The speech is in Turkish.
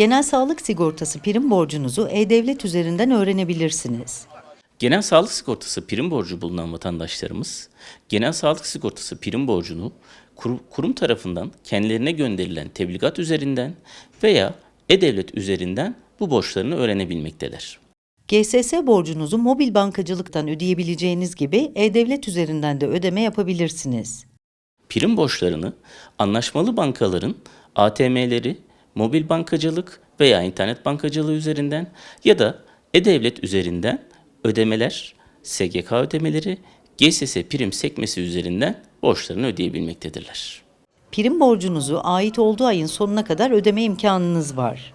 Genel sağlık sigortası prim borcunuzu E-Devlet üzerinden öğrenebilirsiniz. Genel sağlık sigortası prim borcu bulunan vatandaşlarımız, genel sağlık sigortası prim borcunu kur- kurum tarafından kendilerine gönderilen tebligat üzerinden veya e-devlet üzerinden bu borçlarını öğrenebilmektedir. GSS borcunuzu mobil bankacılıktan ödeyebileceğiniz gibi E-Devlet üzerinden de ödeme yapabilirsiniz. Prim borçlarını anlaşmalı bankaların ATM'leri, mobil bankacılık veya internet bankacılığı üzerinden ya da e-devlet üzerinden ödemeler, SGK ödemeleri, GSS prim sekmesi üzerinden borçlarını ödeyebilmektedirler. Prim borcunuzu ait olduğu ayın sonuna kadar ödeme imkanınız var.